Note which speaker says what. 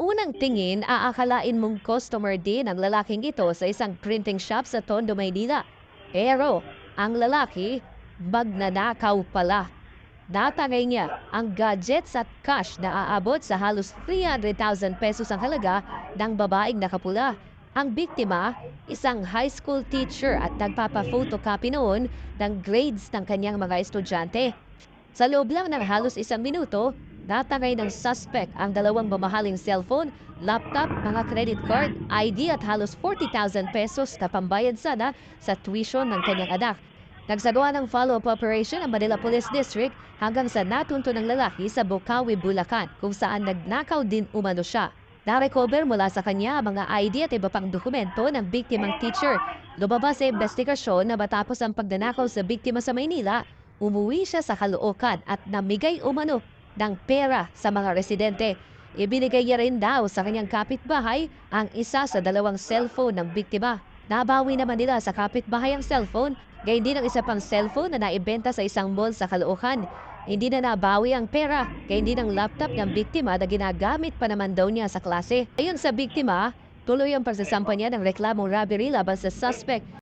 Speaker 1: unang tingin, aakalain mong customer din ang lalaking ito sa isang printing shop sa Tondo, Maynila. Pero, ang lalaki, magnanakaw pala. Natangay niya ang gadgets at cash na aabot sa halos 300,000 pesos ang halaga ng babaeng nakapula. Ang biktima, isang high school teacher at nagpapa-photocopy noon ng grades ng kanyang mga estudyante. Sa loob lang ng halos isang minuto, natangay ng suspect ang dalawang mamahaling cellphone, laptop, mga credit card, ID at halos 40,000 pesos na pambayad sana sa tuition ng kanyang anak. Nagsagawa ng follow-up operation ang Manila Police District hanggang sa natunto ng lalaki sa Bukawi, Bulacan kung saan nagnakaw din umano siya. Na-recover mula sa kanya ang mga ID at iba pang dokumento ng biktimang teacher. Lumabas sa investigasyon na matapos ang pagnanakaw sa biktima sa Maynila, umuwi siya sa Caloocan at namigay umano ng pera sa mga residente. Ibinigay niya rin daw sa kanyang kapitbahay ang isa sa dalawang cellphone ng biktima. Nabawi naman nila sa kapitbahay ang cellphone, gayon din ang isa pang cellphone na naibenta sa isang mall sa Caloocan. Hindi na nabawi ang pera, gayon din ang laptop ng biktima na ginagamit pa naman daw niya sa klase. Ayon sa biktima, tuloy ang pagsasampa niya ng reklamong robbery laban sa suspect